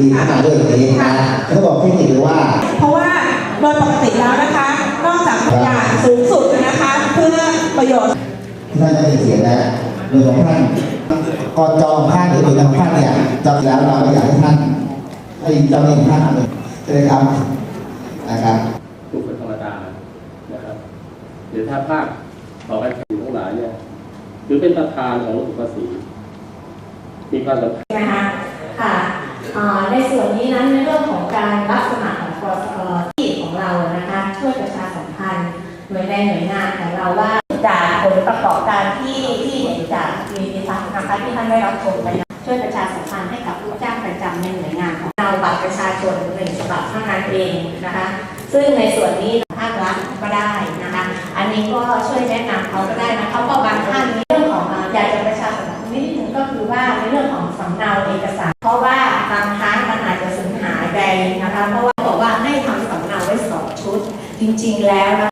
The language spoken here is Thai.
ดีๆเข้ามาด้วยอย่างนี้นะเขาบอกเทคนิคเลยว่า เพราะว่าโดยปกติแล้วนะคะ นอกจากอย่างสูงสุดนะคะ เพื่อประโยชน์ท่านได้ยินเสียงแล้วโดยของท่านกอจองท่านหรือหน่วยงานของท่านเนี่ยจำแล้วเราก็อยากให้ท่านให้เจ้าหน้าที่ท่านใช่ไหมครับนะครับถูกเป็นธรรมดานะครับหรือถ้าภาคต่อไปถึงทั้งหลายเนี่ยถือเป็นประธานของระบบภาษีมีความสำคัญนะคะค่ะอ่า ในส่วนนี้นั้นในเรื่องของการรับสมัครของกสที่ของเรานะคะช่วยประชาสัมพันธ์หน่วยในหน่วยงานของเราว่าจากผลประกอบการที่ที่เห็นจากมีดีทัศน์นะคะที่ท่านได้รับชมไปช่วยประชาสัมพันธ์ให้กับลูกจ้างประจำในหน่วยงานของเราบัตรประชาชนหนึ่งฉบับเท่านั้นเองนะคะซึ่งในส่วนนี้ภาครัฐก็ได้นะคะอันนี้ก็ช่วยแนะนำเขาก็ได้นะเขาก็บางท่านในเรื่องของอยากจะประชาสัมพันธ์นิดนึงก็คือว่าในเรื่องของสำเนาเอกสาร นะคะ เพราะว่าบอกว่าให้ทำสำเนาไว้สองชุด จริงๆแล้ว